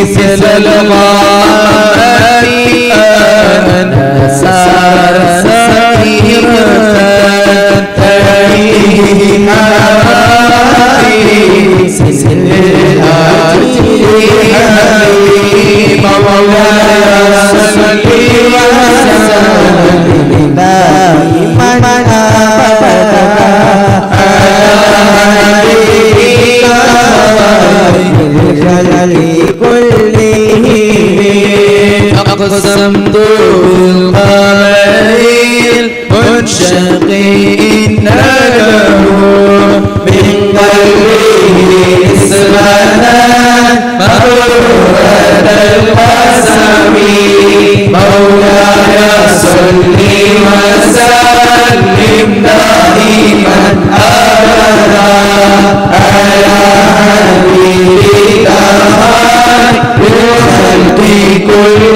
مثل الغاء أقسمت بالقمرين منشقي إنك من قلبي إسمانا مرورة القسم مولاي صل وسلم دائما أبدا على حبيبك خير الخلق كله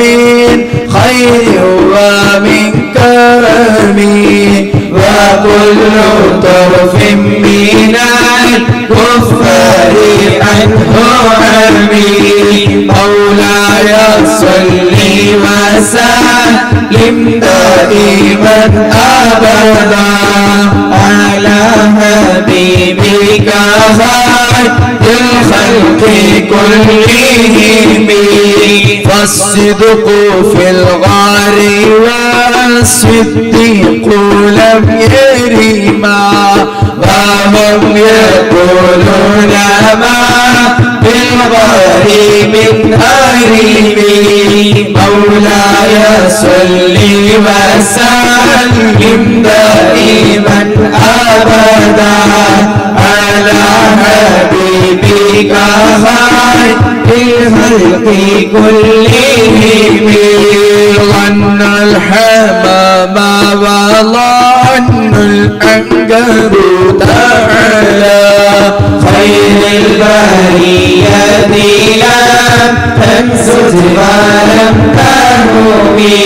من خير ومن كرم. وكل طرف من الكفار عنه عمي مولاي صل وسلم دائما ابدا. على حبيبك خير الخلق كلهم. فالصدق في الغار والصديق لم يرما وهم يقولون ما بالغار من هرم مولاي صل وسلم دائما أبدا على حبيبك خير. الخلق كلهم ظن الحمام وظن الأنكبوت على خير البرية لم تنسج ولم تهوي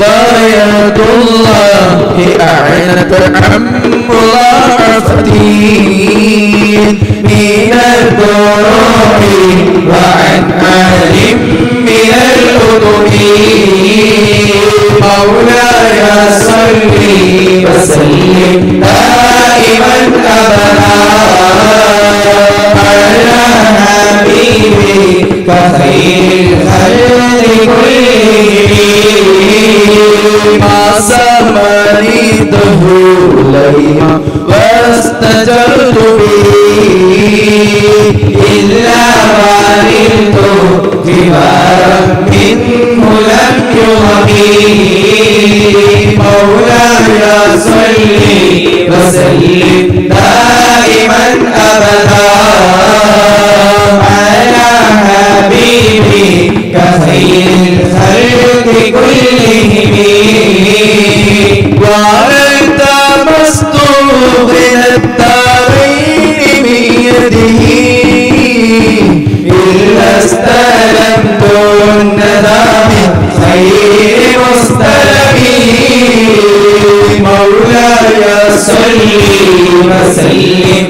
وقاية الله أعنت عم ضعفتين من الدروع وعن علم من الأدب مولاي صل وسلم دائما أبدا. كلهم وأنت مصدوق الدارين بيده إلا استلمت الندى من خير مستلمين. مولاي صل وسلم.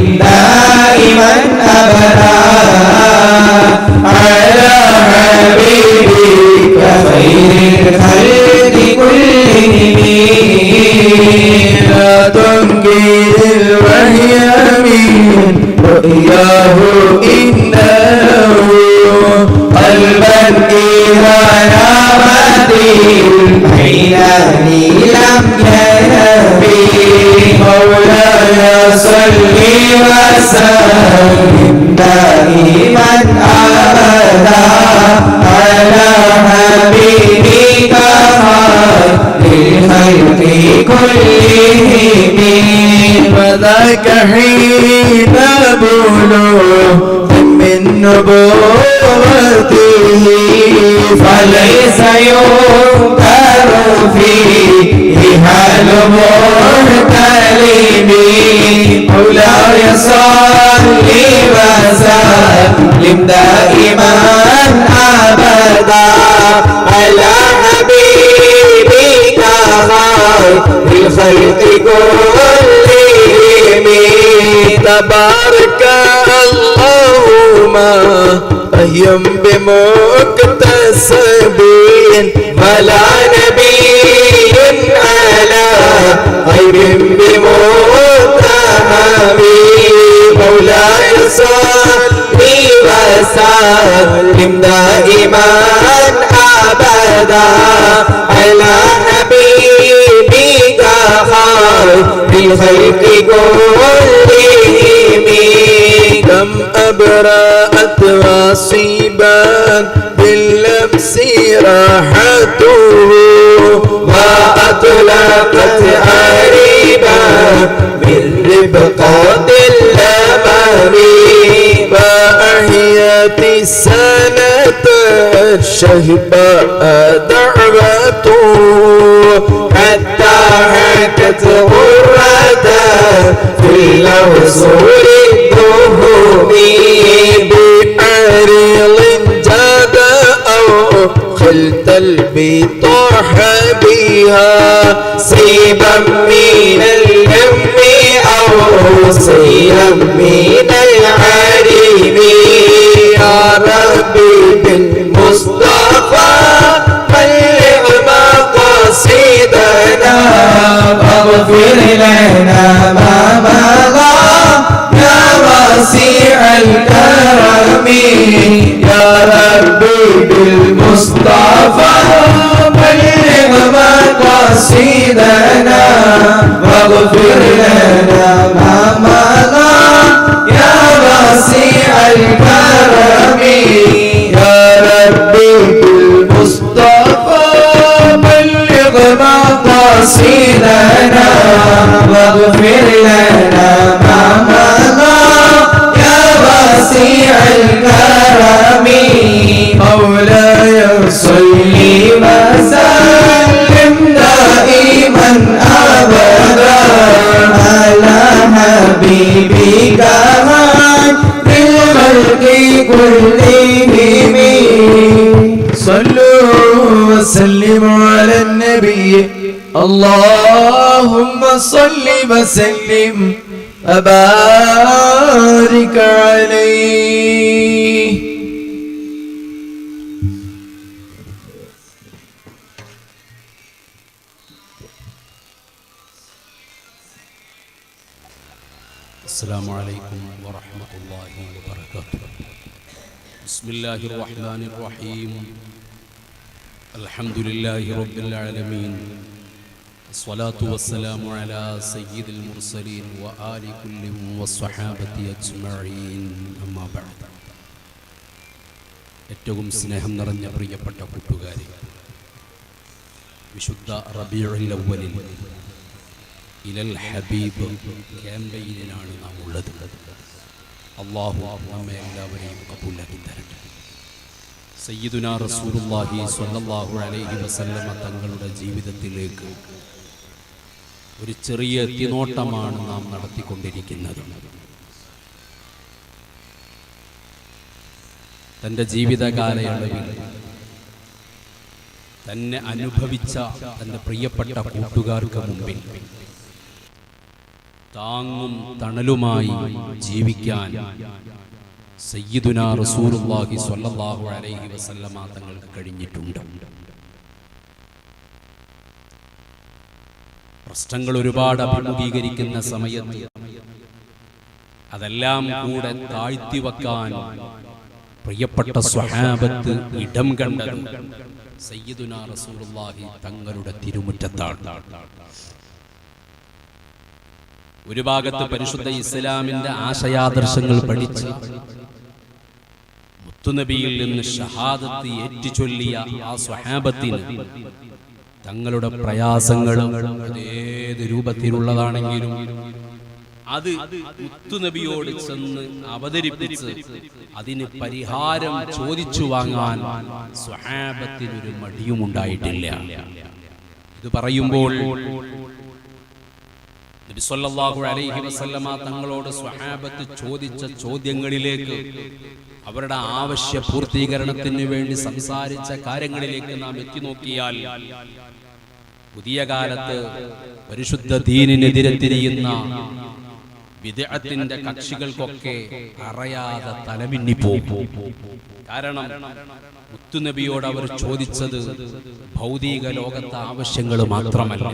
رؤياه إنه قلبا إذا نامت العينان لم ينبي مولاي صل وسلم دائما أبدا على حبيبك خير الخلق كلهم. فذاك حين بلوغ من نبوته فليس ينكر فيه حال محتلم مولاي صل وسلم دائما أبدا. على حبيبك خير الخلق كلهم تبارك اللهم أيم بمكتسبين ولا نبي على غير بمتهم مولاي صل وسلم دائما أبدا على كم أبرأت غصيبا باللبس راحته وأطلقت عريبا بالربقات الأمام وأحيت السنة الشهباء دعوته حتى حكت غرة في الوصول الدهوم بعريض جاد أو خلت البطاح بها سيبا من الهم أو سيبا من العريم يا ربي بالمصطفى بلغ مقاصدنا واغفر لنا ما مضى يا واسع الكرم يا ربي بالمصطفى بلغ مقاصدنا واغفر لنا ما مضى يا واسع الكرم. يا ربي بالمصطفى بلغ مقاصدنا واغفر لنا ما مضى يا واسع الكرم. مولاي صل وسلم اللهم صل وسلم وبارك عليه. السلام عليكم ورحمة الله وبركاته. بسم الله الرحمن الرحيم. الحمد لله رب العالمين. الصلاة والسلام على سيد المرسلين وآل كل والصحابة أجمعين أما بعد ഏറ്റവും സ്നേഹം നിറഞ്ഞ പ്രിയപ്പെട്ട കൂട്ടുകാരെ വിശുദ്ധ റബീഉൽ അവ്വലിൽ ഇലൽ ഹബീബ് ക്യാമ്പയിനിലാണ് നാം ഉള്ളത് അള്ളാഹു നമ്മെ എല്ലാവരെയും കബൂലാക്കി തരട്ടെ സയ്യിദുന റസൂലുള്ളാഹി സ്വല്ലല്ലാഹു അലൈഹി വസല്ലമ തങ്ങളുടെ ജീവിതത്തിലേക്ക് ഒരു ചെറിയ എത്തിനോട്ടമാണ് നാം നടത്തിക്കൊണ്ടിരിക്കുന്നത്. തന്റെ ജീവിതകാലയളവിൽ തന്നെ അനുഭവിച്ച തന്റെ പ്രിയപ്പെട്ട കൂട്ടുകാർക്ക് മുമ്പിൽ താങ്ങും തണലുമായി ജീവിക്കാൻ സയ്യിദുന റസൂലുള്ളാഹി സ്വല്ലല്ലാഹു അലൈഹി വസല്ലമ തങ്ങൾക്ക് കഴിഞ്ഞിട്ടുണ്ട്. പ്രശ്നങ്ങൾ ഒരുപാട് അഭിമുഖീകരിക്കുന്ന സമയത്ത് അതെല്ലാം കൂടെ താഴ്ത്തി വെക്കാൻ പ്രിയപ്പെട്ട സ്വഹാബത്ത് ഇടം കണ്ടത് സയ്യിദുന റസൂലുള്ളാഹി തങ്ങളുടെ തിരുമുറ്റത്താണ്. ഒരു ഭാഗത്ത് പരിശുദ്ധ ഇസ്ലാമിന്റെ ആശയാദർശങ്ങൾ പഠിച്ച് മുത്തുനബിയിൽ നിന്ന് ഷഹാദത്ത് ഏറ്റുചൊല്ലിയ ആ സ്വഹാബത്തിന് തങ്ങളുടെ പ്രയാസങ്ങളും ഏത് രൂപത്തിലുള്ളതാണെങ്കിലും അത് മുത്തുനബിയോട് ചെന്ന് അവതരിപ്പിച്ച് അതിന് പരിഹാരം ചോദിച്ചു വാങ്ങാൻ സ്വഹാബത്തിനൊരു മടിയും ഉണ്ടായിട്ടില്ല. ഇത് പറയുമ്പോൾ അലൈഹി വസല്ലമ തങ്ങളോട് സ്വഹാബത്ത് ചോദിച്ച ചോദ്യങ്ങളിലേക്ക് അവരുടെ ആവശ്യ പൂർത്തീകരണത്തിന് വേണ്ടി സംസാരിച്ച കാര്യങ്ങളിലേക്ക് നാം എത്തി നോക്കിയാൽ പുതിയ കാലത്ത് പരിശുദ്ധ ദീനിനെതിരെ തിരിയുന്ന വിദേഹത്തിന്റെ കക്ഷികൾക്കൊക്കെ അറിയാതെ തലമിന്നിപ്പോകും കാരണം മുത്തുനബിയോട് അവർ ചോദിച്ചത് ഭൗതിക ലോകത്തെ ആവശ്യങ്ങൾ മാത്രമല്ല.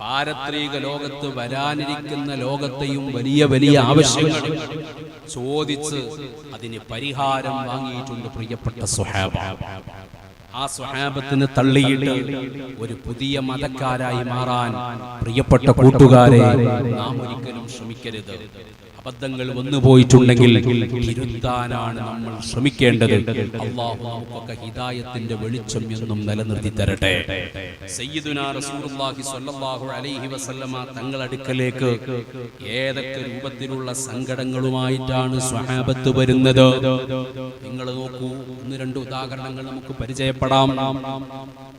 പാരത്രിക ലോകത്ത് വരാനിരിക്കുന്ന ലോകത്തെയും വലിയ വലിയ ആവശ്യങ്ങൾ ചോദിച്ച് അതിന് പരിഹാരം വാങ്ങിയിട്ടുണ്ട് പ്രിയപ്പെട്ട സ്വഹാബ. ആ സ്വഹാബത്തിന് തള്ളിയിട്ട് ഒരു പുതിയ മതക്കാരായി മാറാൻ പ്രിയപ്പെട്ട കൂട്ടുകാരെ നാം ഒരിക്കലും ശ്രമിക്കരുത്. അബദ്ധങ്ങൾ വന്നു പോയിട്ടുണ്ടെങ്കിൽ തിരുത്താനാണ് നമ്മൾ ശ്രമിക്കേണ്ടത്. നമുക്കൊക്കെ ഹിദായത്തിന്റെ വെളിച്ചം എന്നും നിലനിർത്തി തരട്ടെ. അലൈഹി വസല്ലമ തങ്ങളടുക്കലേക്ക് ഏതൊക്കെ രൂപത്തിലുള്ള സങ്കടങ്ങളുമായിട്ടാണ് സ്വഹാബത്ത് വരുന്നത്? നിങ്ങൾ നോക്കൂ ഒന്ന് രണ്ട് ഉദാഹരണങ്ങൾ നമുക്ക് പരിചയപ്പെടാം.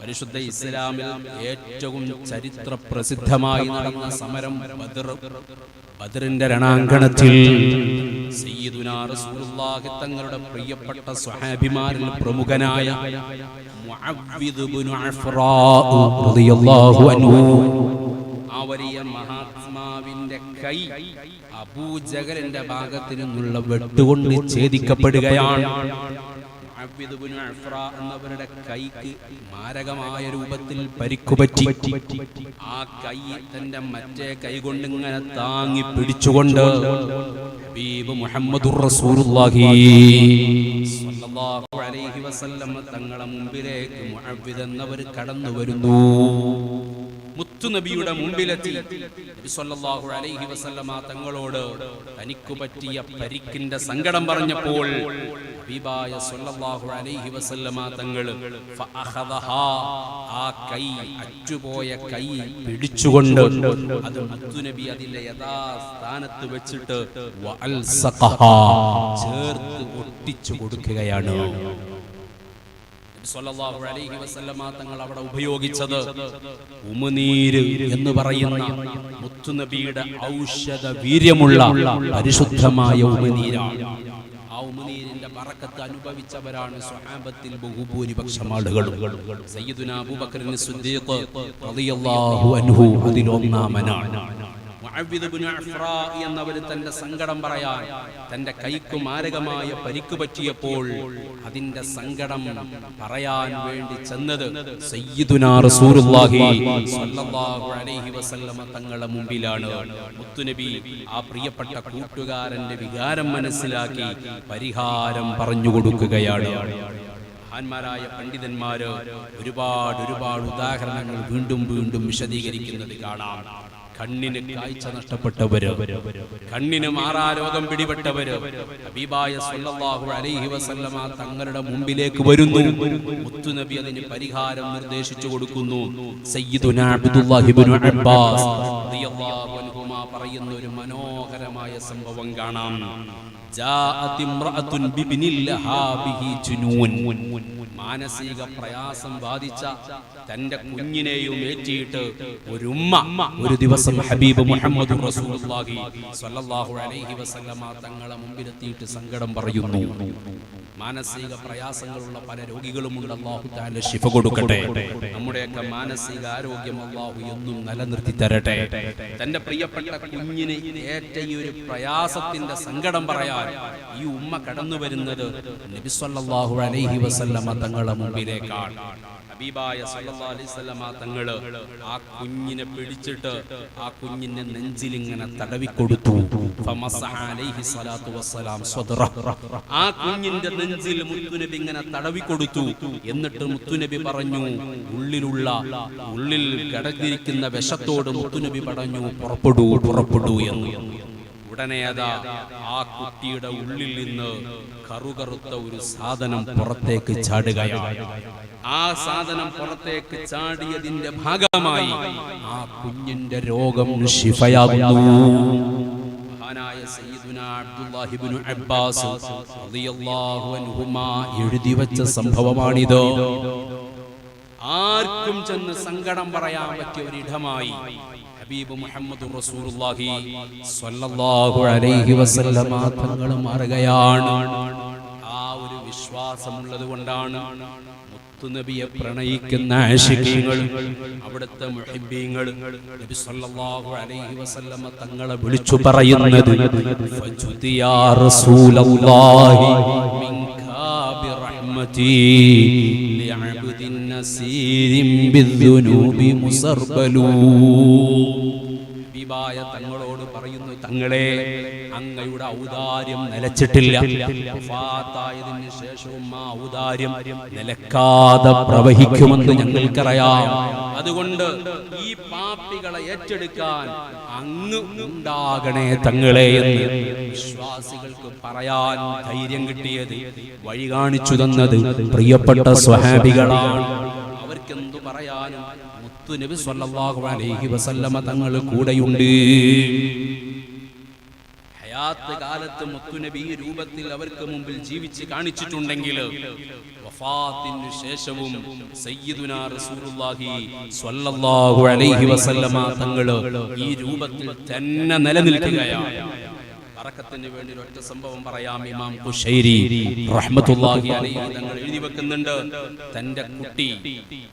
പരിശുദ്ധ ഇസ്ലാമിൽ ഏറ്റവും ചരിത്ര പ്രസിദ്ധമായി നടന്ന സമരം ബദർ. ബദറിന്റെ രണാങ്കണത്തിൽ തങ്ങളുടെ പ്രിയപ്പെട്ട സ്വഹാബിമാരിൽ പ്രമുഖനായ ആ വലിയ മഹാത്മാവിന്റെ കൈ അബൂജഹലിന്റെ ഭാഗത്തു നിന്നുള്ള വെട്ടുകൊണ്ട് ഛേദിക്കപ്പെടുകയാണ്. ഇബ്നു എന്നവരുടെ കൈക്ക് മാരകമായ രൂപത്തിൽ പരിക്കുപറ്റി. ആ കൈ തന്റെ മറ്റേ കൈ കൊണ്ട് ഇങ്ങനെ താങ്ങി പിടിച്ചുകൊണ്ട് ഹബീബ് മുഹമ്മദുർ റസൂലുള്ളാഹി സ്വല്ലല്ലാഹു അലൈഹി വസല്ലം തങ്ങളെ മുമ്പിലേക്ക് മുഅവ്വിദ് എന്നവർ കടന്നു വരുന്നു മുത്തുനബിയുടെ മുമ്പിലെത്തി. നബി സല്ലല്ലാഹു അലൈഹി വസല്ലമ തങ്ങളോട് തനിക്കു പറ്റിയ പരിക്കിന്റെ സങ്കടം പറഞ്ഞപ്പോൾ ഹബീബായ സല്ലല്ലാഹു അലൈഹി വസല്ലമ തങ്ങൾ ഫഅഖദഹാ ആ കൈ അറ്റുപോയ കൈ പിടിച്ചുകൊണ്ട് അത് മുത്തുനബി അതിലെ യഥാസ്ഥാനത്ത് വെച്ചിട്ട് ചേർത്ത് ഒട്ടിച്ചു കൊടുക്കുകയാണ്. സ്വല്ലല്ലാഹു അലൈഹി വസല്ലമ തങ്ങൾ അവിടെ ഉപയോഗിച്ചത് ഉമനീര് എന്ന് പറയുന്ന മുത്തുനബിയുടെ ഔഷധ വീര്യമുള്ള പരിശുദ്ധമായ ഉമനീരാണ്. ആ ഉമനീരിന്റെ പറക്കത്ത് അനുഭവിച്ചവരാണ് സ്വഹാബത്തിൽ ബഹുഭൂരിപക്ഷം ആളുകളും സയ്യിദുന അബൂബക്കറിന് സിദ്ദീഖ് റളിയല്ലാഹു അൻഹു അതിലൊന്നാമനാണ്. എന്നവർ തന്റെ സങ്കടം പറയാൻ തന്റെ കൈക്ക് മാരകമായ പരിക്ക് പറ്റിയപ്പോൾ അതിന്റെ സങ്കടം പറയാൻ വേണ്ടി ചെന്നത് തങ്ങളുടെ മുമ്പിലാണ്. മുത്തുനബി ആ പ്രിയപ്പെട്ട കൂട്ടുകാരന്റെ വികാരം മനസ്സിലാക്കി പരിഹാരം പറഞ്ഞു കൊടുക്കുകയാണ്. മഹാന്മാരായ പണ്ഡിതന്മാര് ഒരുപാട് ഒരുപാട് ഉദാഹരണങ്ങൾ വീണ്ടും വീണ്ടും വിശദീകരിക്കുന്നത് കാണാം. കണ്ണിന് കാഴ്ച നഷ്ടപ്പെട്ടവര് കണ്ണിന് മാറാരോഗം പിടിപെട്ടവര് ഹബീബായ സല്ലല്ലാഹു അലൈഹി വസല്ലമ തങ്ങളുടെ മുമ്പിലേക്ക് വരുന്നു. മുത്തുനബി അതിന് പരിഹാരം നിർദ്ദേശിച്ചു കൊടുക്കുന്നു. സയ്യിദുനാ റളിയല്ലാഹു അൻഹുമാ പറയുന്ന ഒരു മനോഹരമായ സംഭവം കാണാം. ജാഅത് ഇംറഅത്തുൻ ബിബിനിൽ ലഹാ ബിഹി ജുനൂൻ. മാനസിക പ്രയാസം ബാധിച്ച തന്റെ കുഞ്ഞിനെയും ഏറ്റിയിട്ട് ഒരു ഉമ്മ ഒരു ദിവസം ഹബീബ് മുഹമ്മദ് റസൂലുള്ളാഹി സ്വല്ലല്ലാഹു അലൈഹി വസല്ലമ തങ്ങളെ മുമ്പിലെത്തിയിട്ട് സങ്കടം പറയുന്നു. മാനസിക പ്രയാസങ്ങളുള്ള പല രോഗികളുമുണ്ട് അള്ളാഹു താല ശിഫ കൊടുക്കട്ടെ. നമ്മുടെയൊക്കെ മാനസിക ആരോഗ്യം അള്ളാഹു എന്നും നിലനിർത്തി തരട്ടെ. തന്റെ പ്രിയപ്പെട്ട കുഞ്ഞിന് ഏറ്റ ഈ ഒരു പ്രയാസത്തിന്റെ സങ്കടം പറയാൻ ഈ ഉമ്മ കടന്നു വരുന്നത് നബി സല്ലല്ലാഹു അലൈഹി വസല്ലമ തങ്ങളെ മുമ്പിലേക്കാണ് ഹബീബായ സല്ലല്ലാഹു അലൈഹി വസല്ലമ തങ്ങൾ ആ കുഞ്ഞിനെ പിടിച്ചിട്ട് ആ കുഞ്ഞിന്റെ നെഞ്ചിൽ ഇങ്ങനെ തടവി കൊടുത്തു. ഫമസഹ അലൈഹി സ്വലാത്തു വസ്സലാം സ്വദ്റ. ആ കുഞ്ഞിന്റെ നെഞ്ചിൽ മുത്തുനബി ഇങ്ങനെ തടവി കൊടുത്തു. എന്നിട്ട് മുത്തുനബി പറഞ്ഞു ഉള്ളിലുള്ള ഉള്ളിൽ കിടന്നിരിക്കുന്ന വിഷത്തോട് മുത്തുനബി പറഞ്ഞു പുറപ്പെടൂ പുറപ്പെടൂ എന്ന്. ഉടനെ അതാ ആ കുട്ടിയുടെ ഉള്ളിൽ നിന്ന് കറുകറുത്ത ഒരു സാധനം പുറത്തേക്ക് ചാടുകയാണ്. ആ സാധനം പുറത്തേക്ക് ചാടിയതിന്റെ ഭാഗമായി ആ കുഞ്ഞിന്റെ രോഗം ശിഫയാകുന്നു എഴുതി വെച്ച സംഭവമാണിത്. ആർക്കും ചെന്ന് സങ്കടം പറയാൻ പറ്റിയ ഒരിടമായി ഹബീബ് മുഹമ്മദ് റസൂലുള്ളാഹി സ്വല്ലല്ലാഹു അലൈഹി വസല്ലമ തങ്ങൾ മാറുകയാണ്. ആ ഒരു വിശ്വാസമുള്ളത് കൊണ്ടാണ് നബിയെ പ്രണയിക്കുന്ന ആശികീങ്ങൾ അവിടുത്തെ മുഹിബീങ്ങൾ നബി സല്ലല്ലാഹു അലൈഹി വസല്ലമ തങ്ങളെ വിളിച്ചു പറയുന്നത് ഫജുദിയാ റസൂലല്ലാഹി നസീരിൻ ബിദ്ദുനൂബി മുസർബലൂ ഹബീബായ തങ്ങളോട് പറയുന്നു തങ്ങളെ അങ്ങയുടെ ഔദാര്യം നിലച്ചിട്ടില്ല. വഫാത്തായതിന് ശേഷവും ആ ഔദാര്യം നിലക്കാതെ പ്രവഹിക്കുമെന്ന് ഞങ്ങൾക്കറിയാം. അതുകൊണ്ട് ഈ പാപ്പികളെ ഏറ്റെടുക്കാൻ അങ്ങ് ഉണ്ടാകണേ തങ്ങളെ എന്ന് വിശ്വാസികൾക്ക് പറയാൻ ധൈര്യം കിട്ടിയത് വഴി കാണിച്ചു തന്നത് പ്രിയപ്പെട്ട സ്വഹാബികളാണ്. പറയാനും മുത്തു നബി സല്ലല്ലാഹു അലൈഹി വസല്ലമ തങ്ങൾ കൂടെയുണ്ട്. ഹയാത്ത് കാലത്ത് മുത്തുനബി ഈ രൂപത്തിൽ അവർക്ക് മുമ്പിൽ ജീവിച്ച് കാണിച്ചിട്ടുണ്ടെങ്കിൽ വഫാത്തിനു ശേഷവും സയ്യിദുനാ റസൂലുള്ളാഹി സ്വല്ലല്ലാഹു അലൈഹി വസല്ലമ തങ്ങൾ ഈ രൂപത്തിൽ തന്നെ നിലനിൽക്കുകയാണ്. ബറക്കത്തിന് വേണ്ടി ഒറ്റ സംഭവം പറയാം ഇമാം കുശൈരി റഹ്മത്തുള്ളാഹി അലൈഹി തങ്ങൾ എഴുതി വെക്കുന്നുണ്ട്. തന്റെ കുട്ടി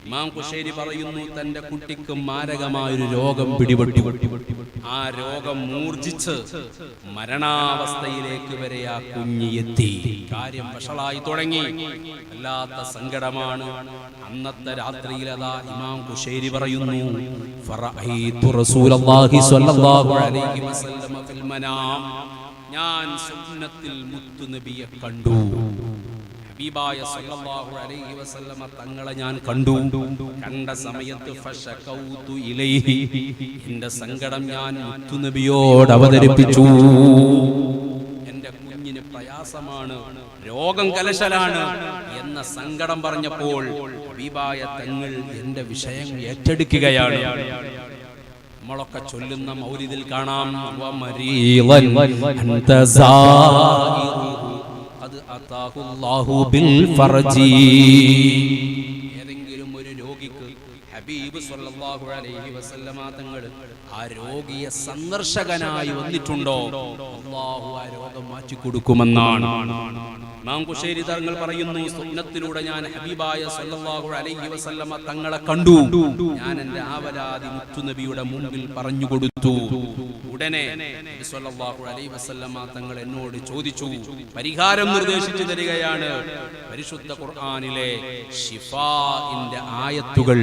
ഇമാം കുശൈരി പറയുന്നു തന്റെ കുട്ടിക്ക് മാരകമായൊരു രോഗം പിടിപെട്ടു. ആ രോഗം മൂർജിച്ച് മരണാവസ്ഥയിലേക്ക് വരെ ആ കുഞ്ഞ് എത്തി. കാര്യം വഷളായി തുടങ്ങി. വല്ലാത്ത സങ്കടമാണ്. അന്നത്തെ രാത്രിയിൽ അതാ ഇമാം കുശൈരി പറയുന്നു ഫറഅയ്തു റസൂലുള്ളാഹി സ്വല്ലല്ലാഹു അലൈഹി വസല്ലം ഫിൽ മനാം. ഞാൻ സ്വപ്നത്തിൽ മുത്തുനബിയെ കണ്ടു. ഹബീബായ സല്ലല്ലാഹു അലൈഹി വസല്ലമ തങ്ങളെ ഞാൻ കണ്ടു. കണ്ട സമയത്ത് ഫശകൗതു ഇലൈഹി. എന്റെ സങ്കടം ഞാൻ മുത്തുനബിയോട് അവതരിപ്പിച്ചു. എന്റെ കുഞ്ഞിന് പ്രയാസമാണ് രോഗം കലശലാണ് എന്ന സങ്കടം പറഞ്ഞപ്പോൾ ഹബീബായ തങ്ങൾ എന്റെ വിഷയം ഏറ്റെടുക്കുകയാണ്. നമ്മളൊക്കെ ചൊല്ലുന്ന മൗലിദിൽ കാണാം. ഏതെങ്കിലും ഒരു രോഗിക്ക് ഹബീബ് സല്ലല്ലാഹു അലൈഹി വസല്ലമ തങ്ങൾ ആ രോഗിയെ സന്ദർശകനായി വന്നിട്ടുണ്ടോ? അല്ലാഹു ആ രോഗം മാറ്റി കൊടുക്കുമെന്നാണ് ഇമാം കുശൈരി തങ്ങൾ പറയുന്നു സ്വപ്നത്തിലൂടെ ഞാൻ ഹബീബായ സല്ലല്ലാഹു അലൈഹി വസല്ലമ തങ്ങളെ കണ്ടു. ഞാൻ എന്റെ ആവലാതി മുത്തുനബിയുടെ മുമ്പിൽ പറഞ്ഞു കൊടുത്തു. ഉടനെ നബി സല്ലല്ലാഹു അലൈഹി വസല്ലമ തങ്ങൾ എന്നോട് ചോദിച്ചു. പരിഹാരം നിർദ്ദേശിച്ചു തരികയാണ്. പരിശുദ്ധ ഖുർആനിലെ ഷിഫാഇന്റെ ആയത്തുകൾ.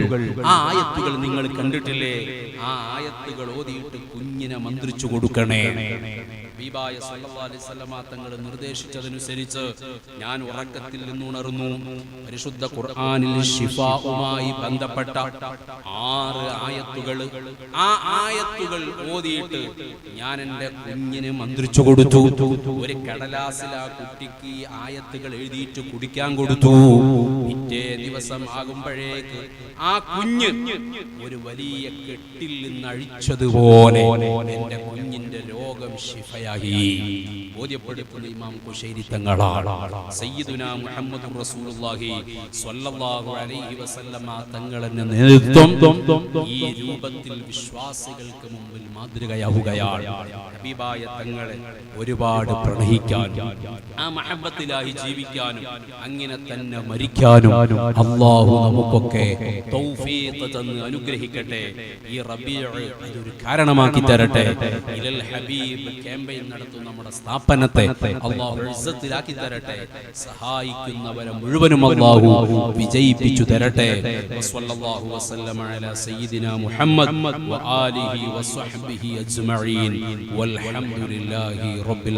ആ ആയത്തുകൾ നിങ്ങൾ കണ്ടിട്ടില്ലേ? ആ ആയത്തുകൾ ഓതിയിട്ട് കുഞ്ഞിനെ മന്ത്രിച്ചു കൊടുക്കണേ. ഹബീബായ വസല്ലമ തങ്ങൾ നിർദ്ദേശിച്ചതനുസരിച്ച് ഞാൻ ഉറക്കത്തിൽ നിന്നുണർന്നു. പരിശുദ്ധ ഖുർആാനിൽ ഷിഫാവുമായി ബന്ധപ്പെട്ട ആറ് ആയത്തുകൾ. ആ ആയത്തുകൾ ഓതിയിട്ട് ഞാൻ എന്റെ കുഞ്ഞിന് മന്ത്രിച്ചു കൊടുത്തു. ഒരു കടലാസിൽ ആ കുട്ടിക്ക് ആയത്തുകൾ എഴുതിയിട്ട് കുടിക്കാൻ കൊടുത്തു. പിറ്റേ ദിവസം ആകുമ്പോഴേക്ക് ആ കുഞ്ഞ് ഒരു വലിയ കെട്ടിൽ നിന്ന് അഴിച്ചതുപോലെ എന്റെ കുഞ്ഞിന്റെ രോഗം ശിഫയായി. ഇമാം കുശൈരി റസൂലുള്ളാഹി സ്വല്ലല്ലാഹു അലൈഹി വസല്ലമ നേതൃത്വം ഈ രൂപത്തിൽ വിശ്വാസികൾക്ക് മുമ്പിൽ മാതൃകയാവുകയാണ്. ഹബീബായ തങ്ങളെ ഒരുപാട് പ്രണയിക്കാനും ആ മഹബത്തിലായി ജീവിക്കാനും അങ്ങനെ തന്നെ മരിക്കാനും അള്ളാഹു നമുക്കൊക്കെ തന്ന് അനുഗ്രഹിക്കട്ടെ. ഈ അതൊരു കാരണമാക്കി തരട്ടെ. ഇലൽ ഹബീബ് ക്യാമ്പയിൻ നടത്തുന്ന നമ്മുടെ സ്ഥാപനത്തെ അള്ളാഹു ഇസ്സത്തിലാക്കി തരട്ടെ. സഹായിക്കുന്നവരെ മുഴുവനും അള്ളാഹു വിജയിപ്പിച്ചു തരട്ടെ. വസ്സല്ലല്ലാഹു വസല്ലമ അലാ സയ്യിദിനാ മുഹമ്മദ് വആലിഹി വസ്വഹ്ബിഹി അജ്മഈൻ. വൽഹംദുലില്ലാഹി റബ്ബിൽ